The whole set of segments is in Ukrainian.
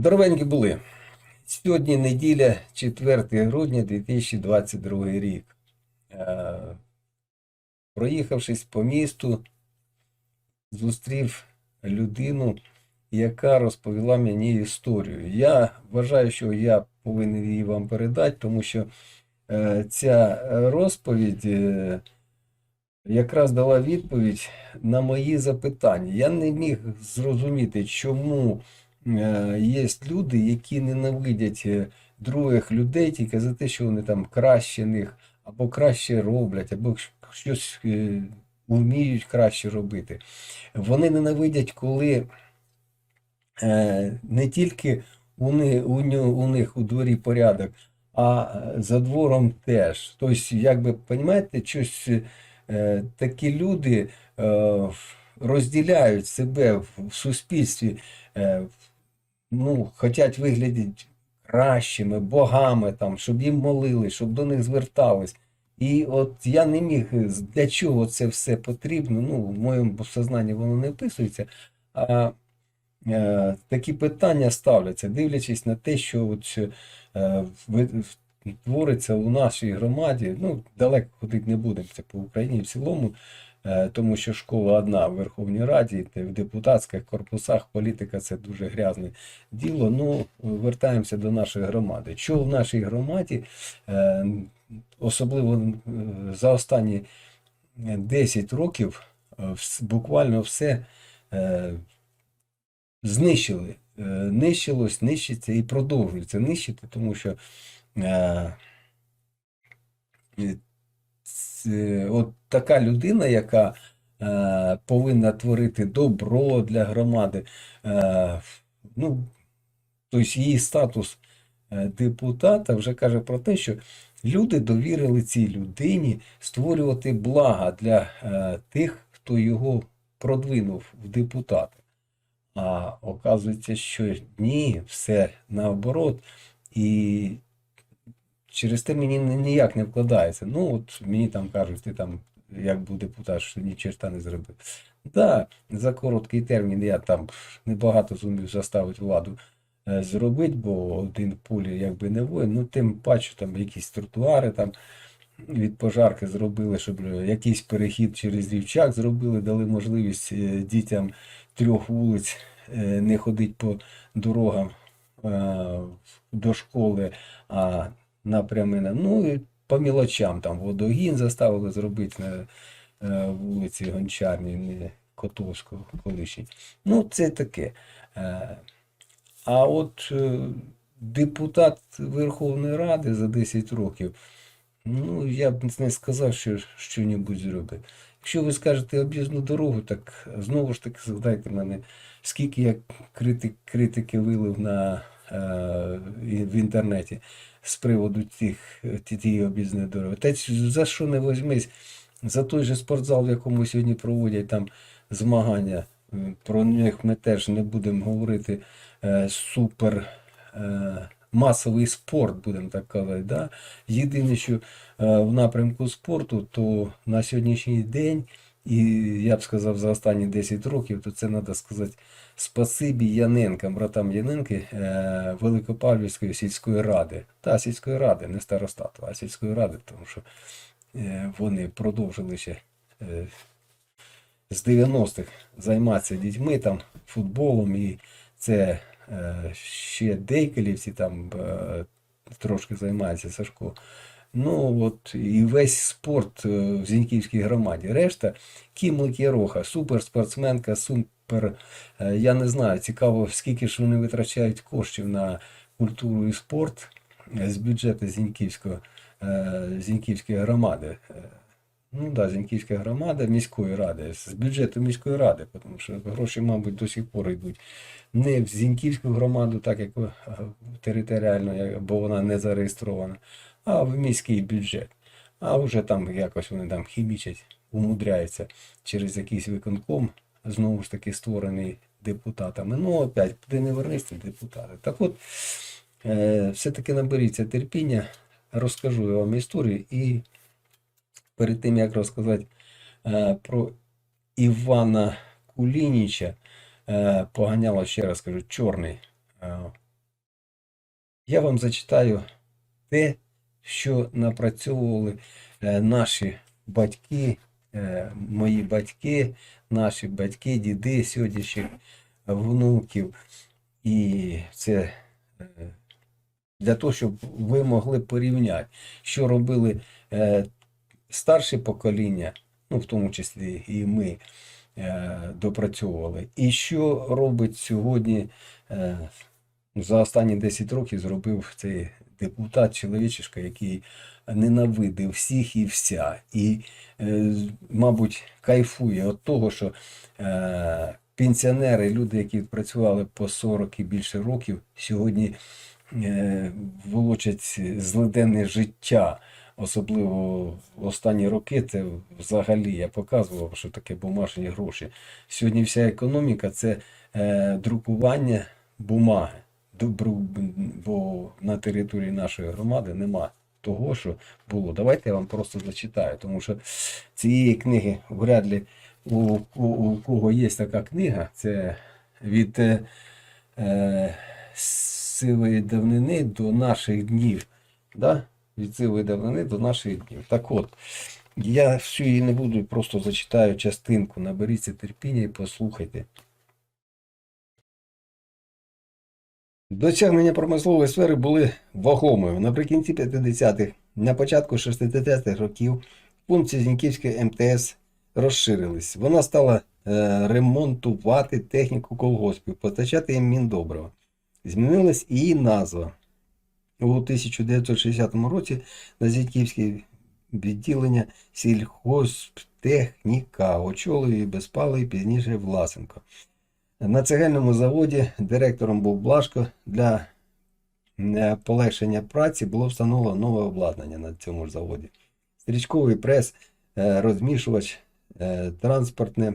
Здоровенькі були. Сьогодні неділя, 4 грудня 2022 рік. Е, Проїхавшись по місту, зустрів людину, яка розповіла мені історію. Я вважаю, що я повинен її вам передати, тому що е, ця розповідь е, якраз дала відповідь на мої запитання. Я не міг зрозуміти, чому є люди, які ненавидять е, других людей тільки за те, що вони там краще них, або краще роблять, або щось е, вміють краще робити. Вони ненавидять, коли е, не тільки у них, у, них у дворі порядок, а е, за двором теж. Тобто, якби, розумієте, щось е, такі люди е, розділяють себе в, суспільстві, е, ну, хочуть виглядати кращими, богами, там, щоб їм молили, щоб до них звертались. І от я не міг, для чого це все потрібно, ну, в моєму сознанні воно не вписується. А е, такі питання ставляться, дивлячись на те, що от, е, твориться у нашій громаді. Ну, далеко ходити не будемо, це по Україні в цілому, тому що школа одна в Верховній Раді, в депутатських корпусах політика це дуже грязне діло. Ну, вертаємося до нашої громади. Що в нашій громаді, е, особливо е, за останні 10 років, е, буквально все е, знищили. Е, Нищилось, нищиться і продовжується нищити, тому що е, е, от така людина, яка е, повинна творити добро для громади, е, ну, тобто її статус е, депутата вже каже про те, що люди довірили цій людині створювати блага для е, тих, хто його продвинув в депутати. А оказується, що ні, все наоборот. І через те мені ніяк не вкладається. Ну, от мені там кажуть, ти там, як був депутат, що ні черта не зробив. Да, за короткий термін я там небагато зумів заставити владу е, зробити, бо один в полі якби не воїн. Ну, тим паче там якісь тротуари там від пожарки зробили, щоб е, якийсь перехід через рівчак зробили, дали можливість е, дітям трьох вулиць не ходити по дорогам до школи, а напрямина. Ну і по мілочам там водогін заставили зробити на е, вулиці Гончарній, не Котовського колишній. Ну, це таке. Е, А от е, депутат Верховної Ради за 10 років, ну, я б не сказав, що що-небудь зробив. Якщо ви скажете об'їзну дорогу, так знову ж таки згадайте мене, скільки я критик, критики вилив на, в інтернеті з приводу тих, ті- тієї об'їзної дороги. Та за що не візьмись, за той же спортзал, в якому сьогодні проводять там змагання, про них ми теж не будемо говорити е, супер е, масовий спорт, будемо так казати. Да? Єдине, що е, в напрямку спорту, то на сьогоднішній день, і я б сказав за останні 10 років, то це треба сказати спасибі Яненкам, братам Яненки е, Великопавлівської сільської ради. Та сільської ради, не старостату, а сільської ради, тому що е, вони продовжили ще е, з 90-х займатися дітьми там, футболом, і це ще дейкелівці там трошки займаються Сашко. Ну от і весь спорт е, в Зіньківській громаді. Решта Кім Єроха, суперспортсменка, супер. е, Я не знаю, цікаво, скільки ж вони витрачають коштів на культуру і спорт е, з бюджету Зіньківського, Зіньківської громади. Ну да, Зіньківська громада міської ради, з бюджету міської ради, тому що гроші, мабуть, до сих пор йдуть не в Зіньківську громаду, так як територіально, бо вона не зареєстрована, а в міський бюджет. А вже там якось вони там хімічать, умудряються через якийсь виконком, знову ж таки створений депутатами. Ну, опять, куди не вернись, це депутати. Так от, е, все-таки наберіться терпіння, розкажу я вам історію і перед тим, як розказати е, про Івана Кулініча, е, поганяло, ще раз кажу, чорний. Е, Я вам зачитаю те, що напрацьовували е, наші батьки, е, мої батьки, наші батьки, діди сьогоднішніх внуків. І це е, для того, щоб ви могли порівняти, що робили старші покоління, ну в тому числі і ми допрацьовували, і що робить сьогодні за останні 10 років зробив цей депутат чоловічишка, який ненавидив всіх і вся, і, е, мабуть, кайфує від того, що е, пенсіонери, люди, які працювали по 40 і більше років, сьогодні е, волочать злиденне життя. Особливо в останні роки це взагалі я показував, що таке бумажні гроші. Сьогодні вся економіка це е, друкування бумаги. Добру, бо на території нашої громади нема того, що було. Давайте я вам просто зачитаю, тому що цієї книги вряд ли у, у, у кого є така книга, це від е, е, сивої давнини до наших днів. Да? Від сивої давнини до наших днів. Так от, я всю її не буду, просто зачитаю частинку. Наберіться терпіння і послухайте. Досягнення промислової сфери були вагомими. Наприкінці 50-х, на початку 60-х років функції Зіньківської МТС розширились. Вона стала е, ремонтувати техніку колгоспів, постачати їм міндобрива. Змінилась і її назва. У 1960 році на Зіньківське відділення сільхозтехніка очолив і безпалий пізніше Власенко. На цегельному заводі директором був Блашко. Для е, полегшення праці було встановлено нове обладнання на цьому ж заводі. Стрічковий прес, е, розмішувач, е, транспортне,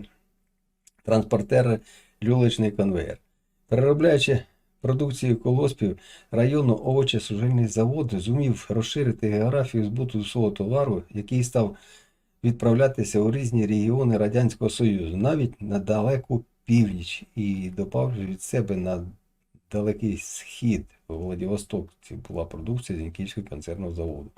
транспортер, люлечний конвейер. Переробляючи продукцію колоспів, районно овоче-сужильний завод зумів розширити географію збуту свого товару, який став відправлятися у різні регіони Радянського Союзу, навіть на далеку північ і додав від себе на далекий схід у Владивосток. Це була продукція Зіньківського концерного заводу.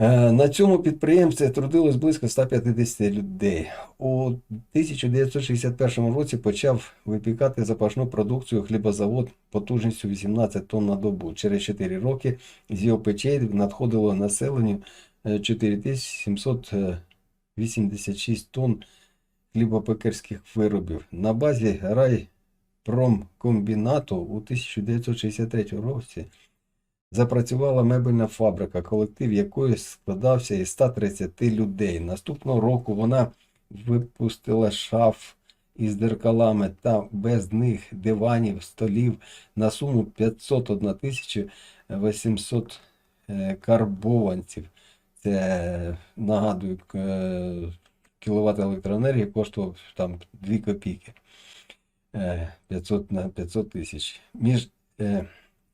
Е, На цьому підприємстві трудилось близько 150 людей. У 1961 році почав випікати запашну продукцію хлібозавод потужністю 18 тонн на добу. Через 4 роки з його печей надходило населенню е, 4786 тонн хлібопекарських виробів. На базі райпромкомбінату у 1963 році запрацювала мебельна фабрика, колектив якої складався із 130 людей. Наступного року вона випустила шаф із дзеркалами та без них диванів, столів на суму 501 тисячу 800 е, карбованців. Це нагадую, е, кіловат електроенергії коштував там 2 копійки. Е, 500 на 500 тисяч. Між е,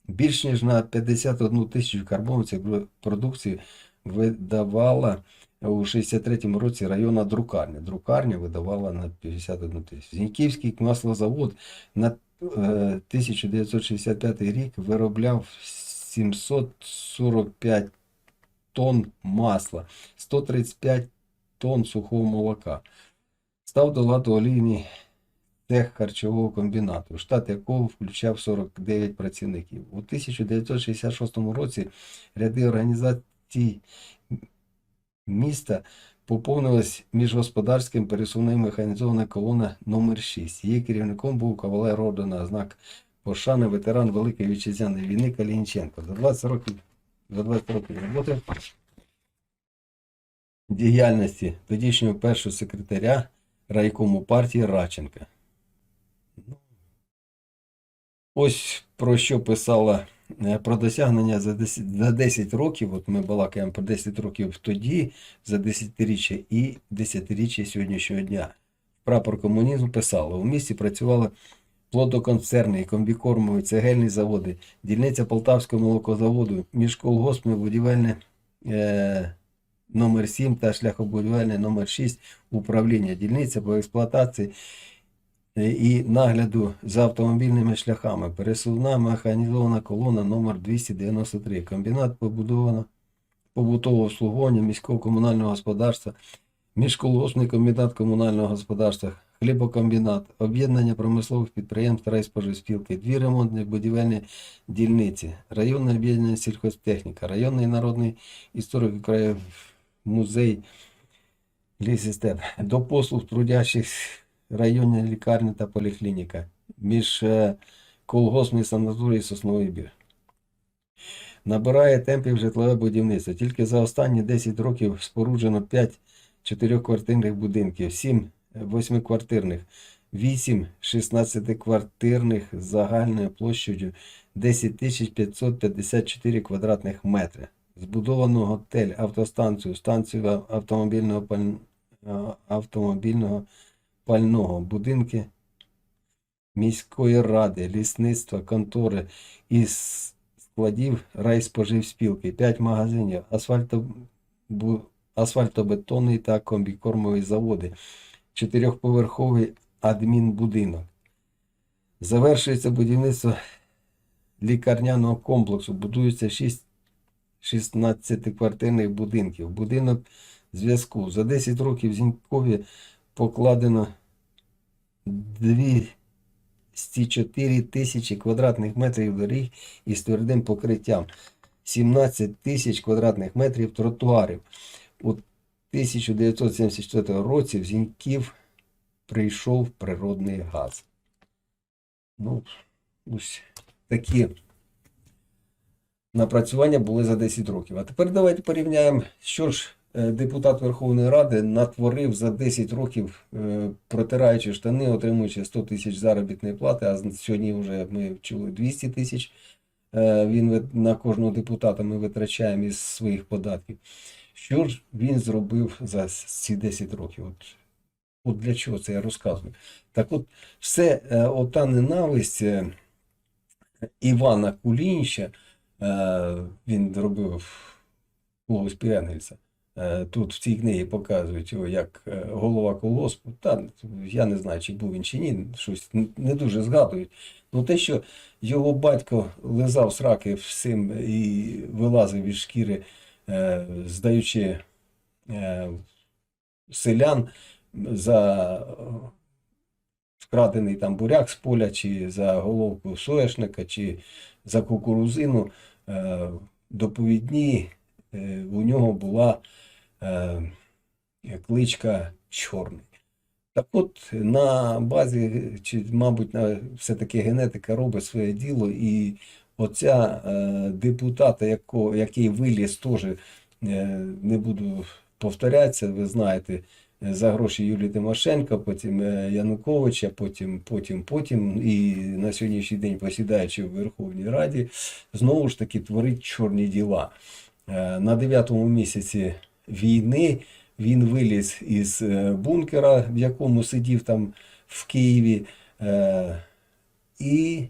більш ніж на 51 тисячу карбованців продукції видавала у 63-му році районна друкарня. Друкарня видавала на 51 тисячу. Зіньківський маслозавод на е, 1965 рік виробляв 745 тонн масла, 135 тонн сухого молока. Став до ладу олійний цех харчового комбінату, штат якого включав 49 працівників. У 1966 році ряди організацій міста поповнилась міжгосподарським пересувним механізована колона номер 6 Її керівником був кавалер ордена знак пошани, ветеран Великої вітчизняної війни Калінченко. За 20 років, за 20 років роботи діяльності тодішнього першого секретаря райкому партії Радченка. Ну, Ось про що писала е, про досягнення за 10, за 10 років. От ми балакаємо про 10 років тоді, за десятиріччя і десятиріччя сьогоднішнього дня. Прапор комунізму писали, у місті працювали плодоконцерни, комбікормові, цегельні заводи, дільниця Полтавського молокозаводу, міжколгоспне будівельне е, номер 7 та шляхобудівельне номер 6 управління, дільниця по експлуатації е, і нагляду за автомобільними шляхами. Пересувна механізована колона номер 293. Комбінат побудовано побутового обслуговування міського комунального господарства, міжколгоспний комбінат комунального господарства, хлібокомбінат, об'єднання промислових підприємств райспоживспілки, дві ремонтні будівельні дільниці, районне об'єднання сільхозтехніка, районний народний історико краєв музей лісістем, до послуг трудящих районні лікарні та поліклініка, між е, колгоспний санаторій Сосновий Бір. Набирає темпів житлове будівництво. Тільки за останні 10 років споруджено 5 чотирьохквартирних будинків, 7 восьмиквартирних, 8 16-квартирних з загальною площею 10 554 квадратних метри. Збудовано готель, автостанцію, станцію автомобільного, паль... автомобільного пального, будинки міської ради, лісництва, контори із складів райспоживспілки, 5 магазинів, асфальто... бу- асфальтобетонний та комбікормові заводи, чотирьохповерховий адмінбудинок. Завершується будівництво лікарняного комплексу. Будується 6 16-квартирних будинків. Будинок зв'язку. За 10 років Зінькові покладено 204 тисячі квадратних метрів доріг із твердим покриттям, 17 тисяч квадратних метрів тротуарів. У 1974 році в Зіньків прийшов природний газ. Ну, ось такі напрацювання були за 10 років. А тепер давайте порівняємо, що ж е, депутат Верховної Ради натворив за 10 років, е, протираючи штани, отримуючи 100 тисяч заробітної плати, а сьогодні вже ми чули 200 тисяч. е, Він на кожного депутата ми витрачаємо із своїх податків. Що ж він зробив за ці 10 років? От, от для чого це я розказую? Так от, все, ота ненависть Івана Кулініча, е, він робив колгосп Енгельса. Е, Тут в цій книгі показують його як е, голова колгоспу. Та я не знаю, чи був він чи ні, щось не дуже згадують. Ну те, що його батько лизав сраки всім і вилазив із шкіри, е, здаючи е, селян за е, вкрадений там буряк з поля, чи за головку соняшника, чи за кукурузину, е, доповідні е, у нього була е, кличка Чорний. Так от, на базі, чи, мабуть, все-таки генетика робить своє діло, і оця депутата, який виліз теж, не буду повторятися, ви знаєте, за гроші Юлії Тимошенко, потім е, Януковича, потім, потім, потім, і на сьогоднішній день посідаючи в Верховній Раді, знову ж таки творить чорні діла. Е, На дев'ятому місяці війни він виліз із е, бункера, в якому сидів там в Києві, і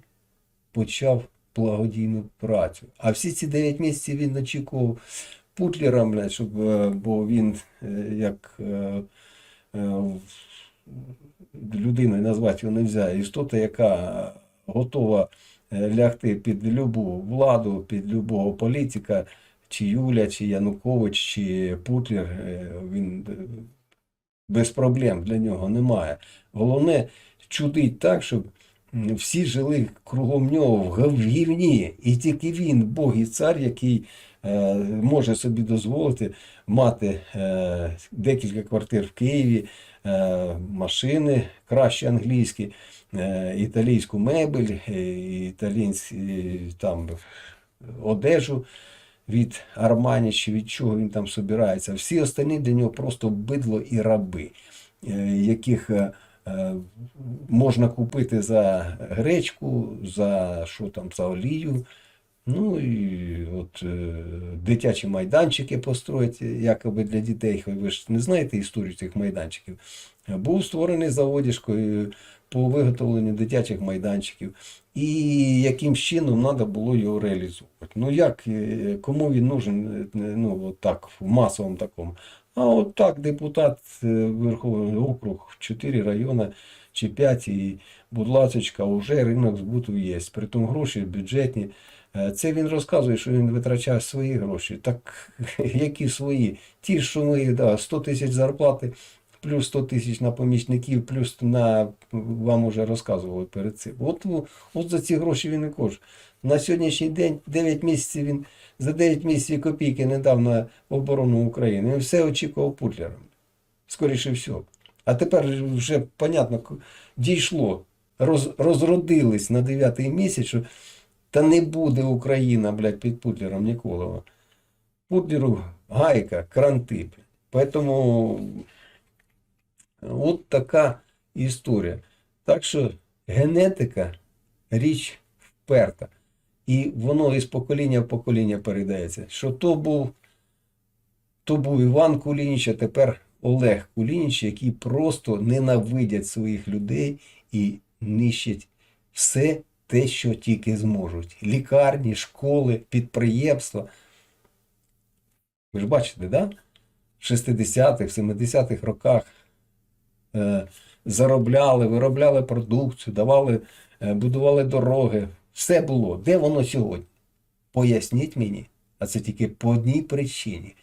почав благодійну працю. А всі ці 9 місяців він очікував Путлера, блядь, щоб, е, бо він е, як е, людиною назвати його не можна, істота, яка готова лягти під любу владу, під любого політика, чи Юля, чи Янукович, чи Путлер, він без проблем для нього немає. Головне чудить так, щоб всі жили кругом нього в гівні, і тільки він, Бог і цар, який може собі дозволити мати е, декілька квартир в Києві, е, машини кращі англійські, е, італійську мебель, е, італійську там одежу від Армані чи від чого він там собирається. Всі останні для нього просто бидло і раби, е, яких е, е, можна купити за гречку, за що там, за олію. Ну і от е, дитячі майданчики построїть, якоби для дітей. Ви ж не знаєте історію цих майданчиків. Був створений заводішкою по виготовленню дитячих майданчиків. І яким чином треба було його реалізовувати. Ну як, е, кому він нужен, е, ну так, в масовому такому. А от так депутат е, Верховний округ, 4 райони, чи 5, і, будь ласочка, вже ринок збуту є. Притом гроші бюджетні. Е, Це він розказує, що він витрачає свої гроші. Так які свої? Ті, що ми да, 100 тисяч зарплати, плюс 100 тисяч на помічників, плюс на вам уже розказували перед цим. От, от за ці гроші він і каже. На сьогоднішній день 9 місяців він за 9 місяців копійки не дав на оборону України. Він все очікував Путлером. Скоріше всього. А тепер вже, понятно, дійшло. Роз, розродились на 9 місяць, що та не буде Україна, блядь, під Путлером ніколи. Путлеру гайка, кранти. Поэтому от така історія. Так що генетика річ вперта. І воно із покоління в покоління передається. Що то був, то був Іван Кулініч, а тепер Олег Кулініч, які просто ненавидять своїх людей і нищать все те, що тільки зможуть. Лікарні, школи, підприємства. Ви ж бачите, да? В 60-х, 70-х роках е, заробляли, виробляли продукцію, давали, е, будували дороги. Все було. Де воно сьогодні? Поясніть мені. А це тільки по одній причині.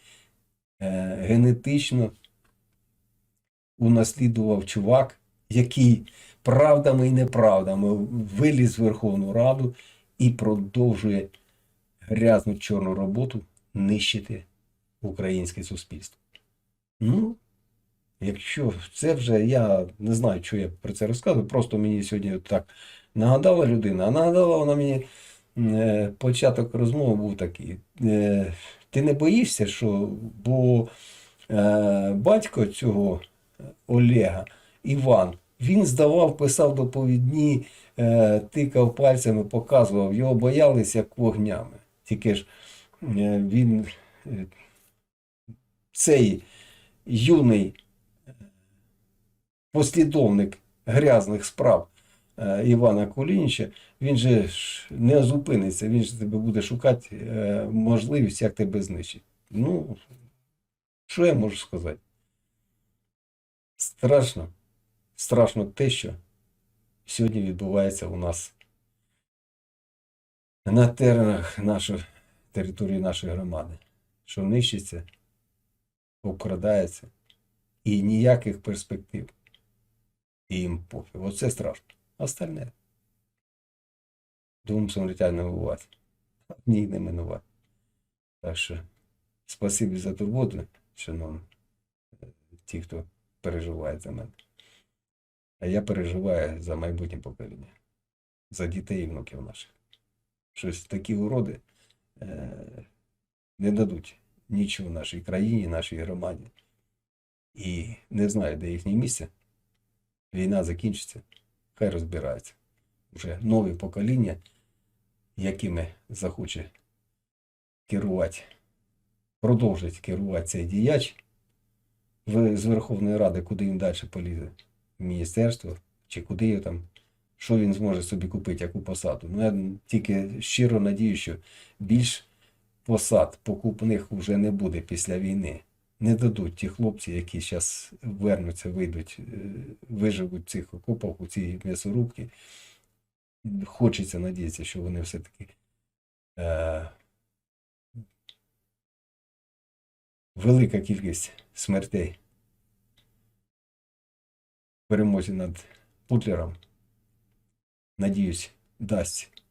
Е, генетично унаслідував чувак, який правдами і неправдами виліз в Верховну Раду і продовжує грязну чорну роботу нищити українське суспільство. Ну, якщо це вже я не знаю, що я про це розказую, просто мені сьогодні так нагадала людина, а нагадала вона мені е, початок розмови був такий. Е, ти не боїшся, що бо е, батько цього Олега, Іван, він здавав, писав доповідні, е, тикав пальцями, показував, його боялися як вогнями. Тільки ж е, він е, цей юний послідовник грязних справ Івана Кулініча, він же ж не зупиниться, він ж тебе буде шукати можливість, як тебе знищити. Ну, що я можу сказати? Страшно, страшно те, що сьогодні відбувається у нас на теренах нашої території нашої громади, що нищиться, обкрадається і ніяких перспектив. І їм пофіг. Оце страшно. Остальне. Двом самолітянь не бувати. Ні, не минувати. Так що, спасибі за турботу, шановні, ті, хто переживає за мене. А я переживаю за майбутнє покоління, за дітей і внуків наших. Щось такі уроди е, не дадуть нічого нашій країні, нашій громаді. І не знаю, де їхнє місце. Війна закінчиться, хай розбираються. Вже нове покоління, якими захоче керувати, продовжить керувати цей діяч з Верховної Ради, куди він далі полізе, міністерство, чи куди його там, що він зможе собі купити, яку посаду. Ну, я тільки щиро надію, що більш посад покупних вже не буде після війни. Не дадуть ті хлопці, які зараз вернуться, вийдуть, е, виживуть в цих окопах, у цій м'ясорубці. Хочеться надіятися, що вони все-таки е, велика кількість смертей перемозі над Путлером, надіюсь, дасть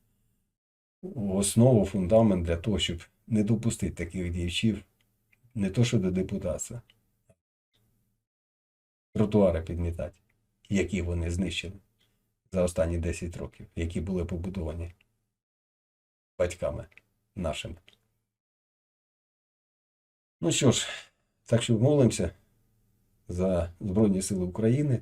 основу, фундамент для того, щоб не допустити таких діячів не то, що до депутатства, тротуари підмітати, які вони знищили за останні 10 років, які були побудовані батьками нашими. Ну що ж, так що молимося за Збройні Сили України.